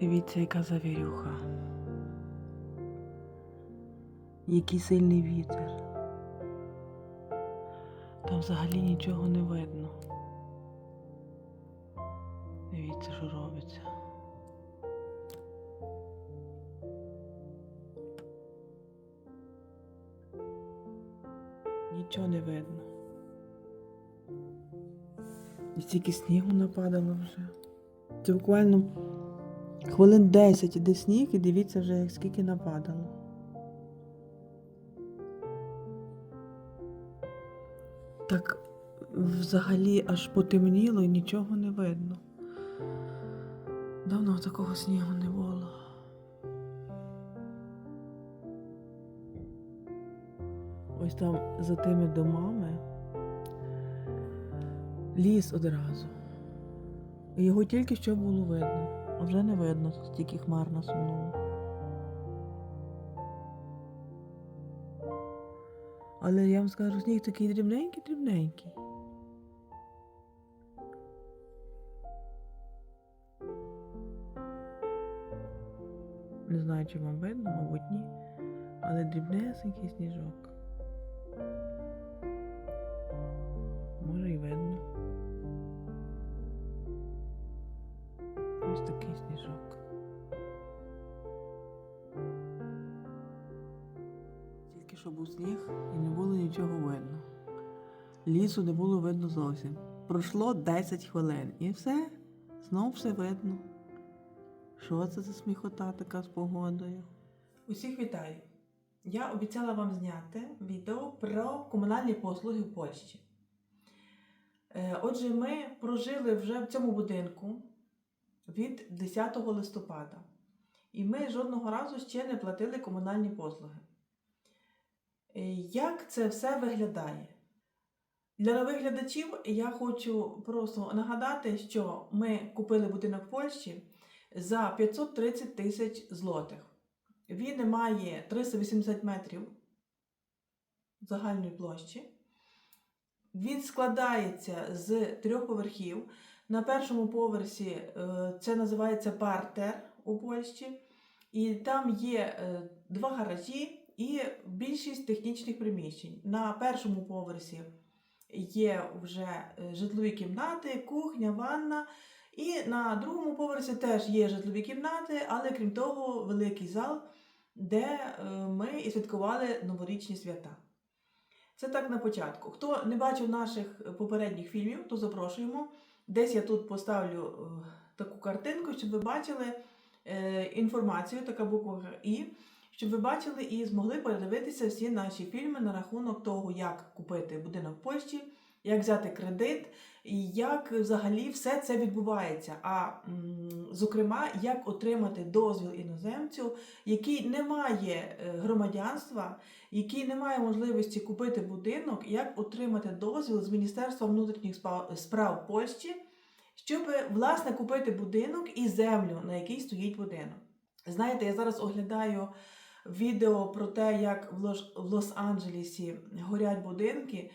Дивіться, яка завірюха. Який сильний вітер. Там взагалі нічого не видно. Дивіться, що робиться. Нічого не видно. І стільки снігу нападало вже. Це буквально хвилин 10 іде сніг, і дивіться вже, як скільки нападало. Так взагалі аж потемніло і нічого не видно. Давно такого снігу не було. Ось там за тими домами ліс одразу. Його тільки що було видно, вже не видно, стільки хмар на. Але я вам скажу, сніг такий дрібненький, дрібненький. Не знаю, чи вам видно, мабуть, ні. Але дрібнесенький сніжок. Що був сніг і не було нічого видно. Лісу не було видно зовсім. Пройшло 10 хвилин і все, знов все видно. Що це за сміхота така з погодою? Усіх вітаю! Я обіцяла вам зняти відео про комунальні послуги в Польщі. Е, Отже, ми прожили вже в цьому будинку від 10 листопада. І ми жодного разу ще не платили комунальні послуги. Е, Як це все виглядає? Для нових глядачів я хочу просто нагадати, що ми купили будинок в Польщі за 530 тисяч злотих. Він має 380 метрів загальної площі. Він складається з трьох поверхів. На першому поверсі е, це називається партер у Польщі, і там є е, два гаражі і більшість технічних приміщень. На першому поверсі є вже е, житлові кімнати, кухня, ванна. І на другому поверсі теж є житлові кімнати, але крім того, великий зал, де е, ми і святкували новорічні свята. Це так на початку. Хто не бачив наших попередніх фільмів, то запрошуємо. Десь я тут поставлю е, таку картинку, щоб ви бачили інформацію, така буква І, щоб ви бачили і змогли передивитися всі наші фільми на рахунок того, як купити будинок в Польщі, як взяти кредит, і як взагалі все це відбувається. А зокрема, як отримати дозвіл іноземцю, який не має е, громадянства, який не має можливості купити будинок, як отримати дозвіл з Міністерства внутрішніх справ Польщі, щоб власне купити будинок і землю, на якій стоїть будинок. Знаєте, я зараз оглядаю відео про те, як в Лос- в Лос-Анджелесі горять будинки.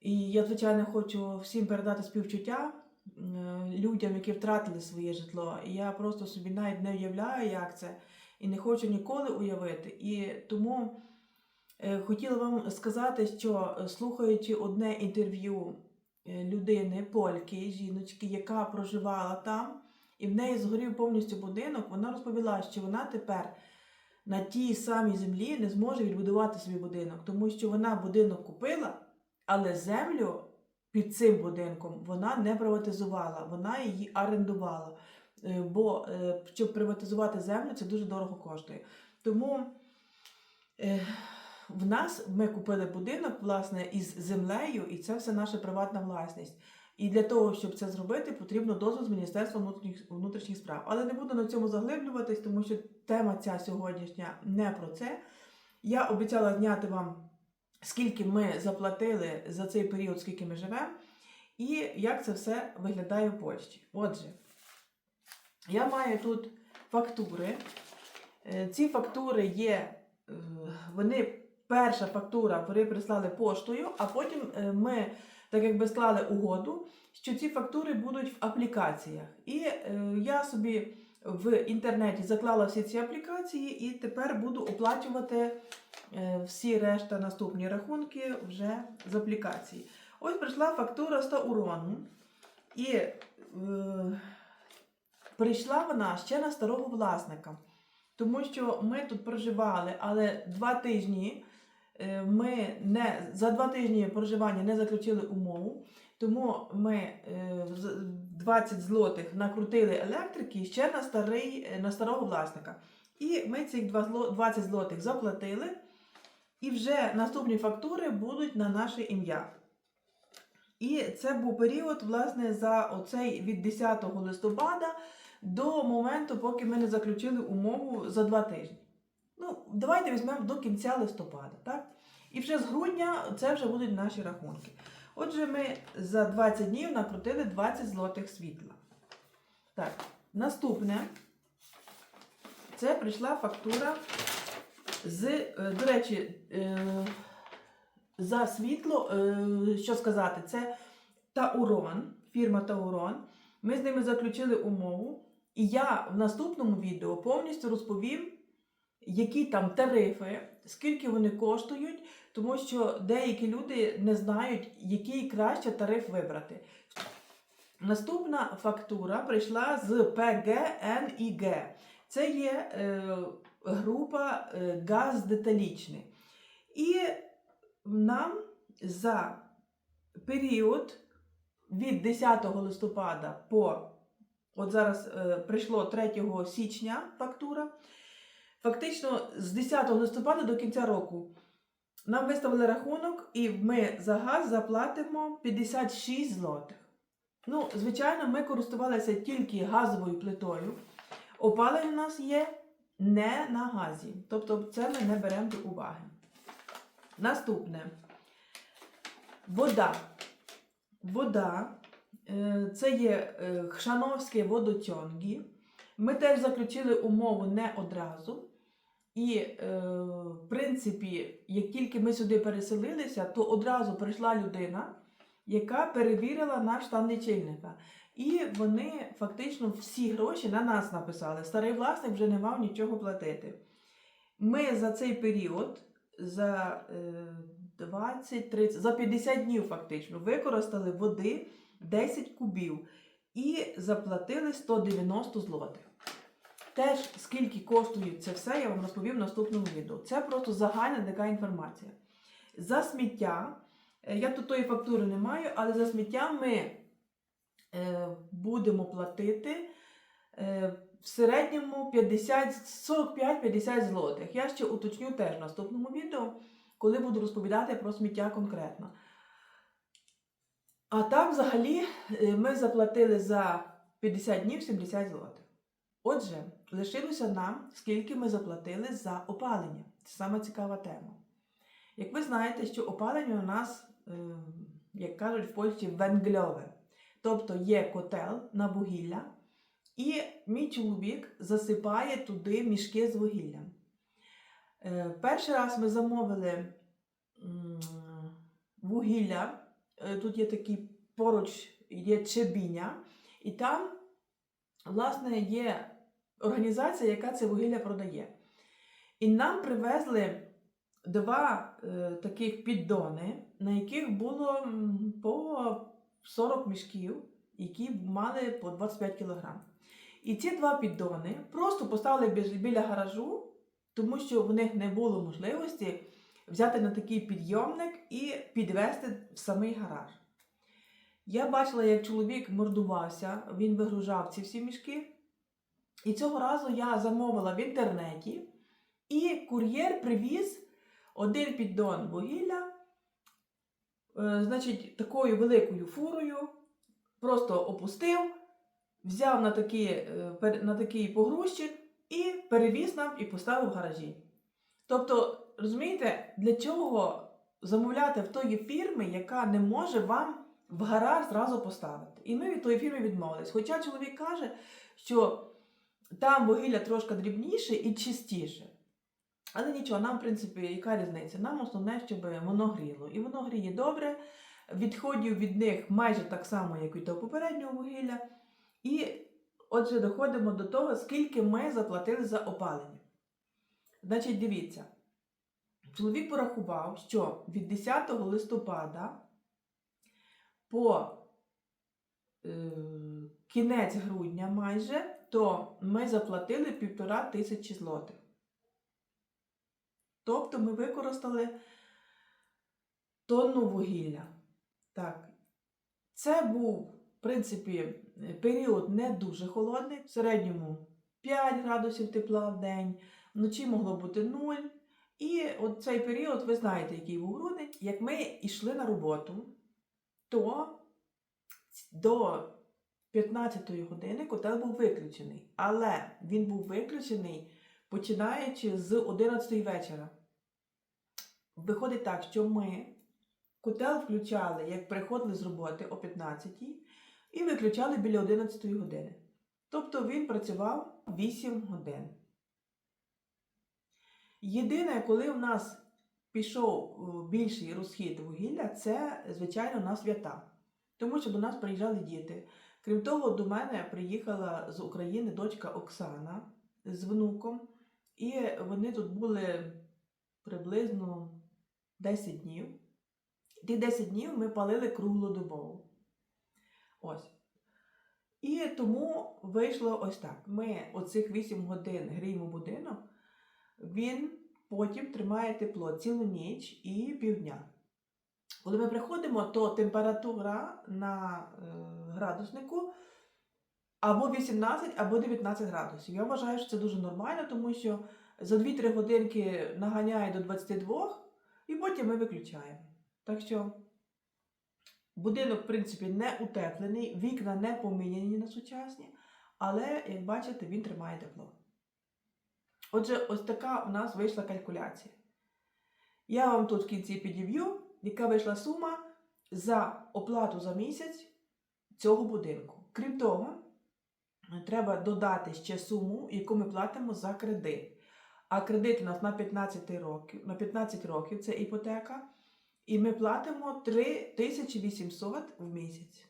І я, звичайно, хочу всім передати співчуття людям, які втратили своє житло. І я просто собі навіть не уявляю, як це, і не хочу ніколи уявити. І тому е, хотіла вам сказати, що е, слухаючи одне інтерв'ю е, людини, польки, жіночки, яка проживала там, і в неї згорів повністю будинок, вона розповіла, що вона тепер на тій самій землі не зможе відбудувати свій будинок, тому що вона будинок купила. Але землю під цим будинком вона не приватизувала, вона її орендувала. Е, Бо е, щоб приватизувати землю, це дуже дорого коштує. Тому е, в нас ми купили будинок власне із землею, і це все наша приватна власність. І для того, щоб це зробити, потрібно дозвіл з Міністерства внутрішніх, внутрішніх справ. Але не буду на цьому заглиблюватись, тому що тема ця сьогоднішня не про це. Я обіцяла зняти вам скільки ми заплатили за цей період, скільки ми живемо, і як це все виглядає в Польщі. Отже, я маю тут фактури. Е, Ці фактури є, е, вони перша фактура вони прислали поштою, а потім е, ми так якби склали угоду, що ці фактури будуть в аплікаціях. І е, я собі в інтернеті заклала всі ці аплікації і тепер буду оплачувати е, всі решта наступні рахунки вже з аплікації. Ось прийшла фактура 100 урону. І е, прийшла вона ще на старого власника. Тому що ми тут проживали, але два тижні ми не за два тижні проживання не заключили умову. Тому ми е, 20 злотих накрутили електрики ще на, старий, е, на старого власника. І ми цих 20 злотих заплатили, і вже наступні фактури будуть на наше ім'я. І це був період, власне, за оцей від 10 листопада до моменту, поки ми не заключили умову за два тижні. Ну, давайте візьмемо до кінця листопада, так? І вже з грудня це вже будуть наші рахунки. Отже, ми за 20 днів накрутили 20 злотих світла. Так, наступне. Це прийшла фактура з, е, до речі, е, за світло, е, що сказати, це Таурон, фірма Таурон. Ми з ними заключили умову, і я в наступному відео повністю розповім, які там тарифи, скільки вони коштують, тому що деякі люди не знають, який краще тариф вибрати. Наступна фактура прийшла з ПГНІГ. Це є е, група е, газ деталічний. І нам за період від 10 листопада по от зараз е, прийшло 3 січня фактура. Фактично з 10 листопада до кінця року нам виставили рахунок, і ми за газ заплатимо 56 злотих. Ну, звичайно, ми користувалися тільки газовою плитою. Опалення у нас є не на газі. Тобто це ми не беремо до уваги. Наступне. Вода. Вода. е, Це є е, Хшановське водотьонгі. Ми теж заключили умову не одразу. І, е, в принципі, як тільки ми сюди переселилися, то одразу прийшла людина, яка перевірила наш стан лічильника. І вони фактично всі гроші на нас написали. Старий власник вже не мав нічого платити. Ми за цей період, за е, 20-30, за 50 днів фактично, використали води 10 кубів і заплатили 190 злотих. Теж скільки коштує це все, я вам розповім в наступному відео. Це просто загальна така інформація. За сміття, е, я тут тої фактури не маю, але за сміття ми е, будемо платити е, в середньому 50, 45-50 злотих. Я ще уточню теж в наступному відео, коли буду розповідати про сміття конкретно. А так, взагалі, ми заплатили за 50 днів 70 злотих. Отже, лишилося нам, скільки ми заплатили за опалення. Це саме цікава тема. Як ви знаєте, що опалення у нас, е, як кажуть в Польщі, венгльове. Тобто є котел на вугілля, і мій чоловік засипає туди мішки з вугіллям. Е, Перший раз ми замовили вугілля. Е, Тут є такий поруч є чебіня, і там, власне, є організація, яка це вугілля продає. І нам привезли два е, таких піддони, на яких було по 40 мішків, які мали по 25 кг. І ці два піддони просто поставили біля гаражу, тому що в них не було можливості взяти на такий підйомник і підвести в самий гараж. Я бачила, як чоловік мордувався, він вигружав ці всі мішки. І цього разу я замовила в інтернеті, і кур'єр привіз один піддон вугілля, е, значить, такою великою фурою, просто опустив, взяв на такий, е, на такий погрузчик і перевіз нам і поставив в гаражі. Тобто, розумієте, для чого замовляти в тої фірми, яка не може вам в гараж зразу поставити? І ми від тої фірми відмовились. Хоча чоловік каже, що там вугілля трошки дрібніше і чистіше. Але нічого, нам, в принципі, яка різниця? Нам основне, щоб воно гріло. І воно гріє добре. Відходів від них майже так само, як від того попереднього вугілля. І Отже, доходимо до того, скільки ми заплатили за опалення. Значить, дивіться, чоловік порахував, що від 10 листопада по е, кінець грудня майже, то ми заплатили півтора тисячі злотих. Тобто ми використали тонну вугілля. Так. Це був, в принципі, період не дуже холодний, в середньому 5 градусів тепла в день, вночі могло бути 0. І от цей період, ви знаєте, який був грудень, як ми йшли на роботу, то до 15 години котел був виключений. Але він був виключений починаючи з 11 вечора. Виходить так, що ми котел включали, як приходили з роботи о 15 і виключали біля 11 години. Тобто він працював 8 годин. Єдине, коли в нас пішов е, більший розхід вугілля, це, звичайно, на свята. Тому що до нас приїжджали діти. Крім того, до мене приїхала з України дочка Оксана з внуком, і вони тут були приблизно 10 днів. Ті 10 днів ми палили круглодобово. Ось. І тому вийшло ось так. Ми оцих 8 годин гріємо будинок, він потім тримає тепло цілу ніч і півдня. Коли ми приходимо, то температура на е, градуснику або 18, або 19 градусів. Я вважаю, що це дуже нормально, тому що за 2-3 годинки наганяє до 22, і потім ми виключаємо. Так що будинок, в принципі, не утеплений, вікна не поміняні на сучасні, але, як бачите, він тримає тепло. Отже, ось така у нас вийшла калькуляція. Я вам тут в кінці підіб'ю, яка вийшла сума за оплату за місяць цього будинку. Крім того, треба додати ще суму, яку ми платимо за кредит. А кредит у нас на 15 років, на 15 років це іпотека. І ми платимо 3800 в місяць.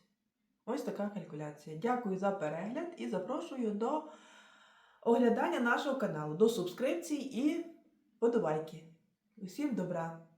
Ось така калькуляція. Дякую за перегляд і запрошую до оглядання нашого каналу, до субскрипцій і подобайки. Усім добра!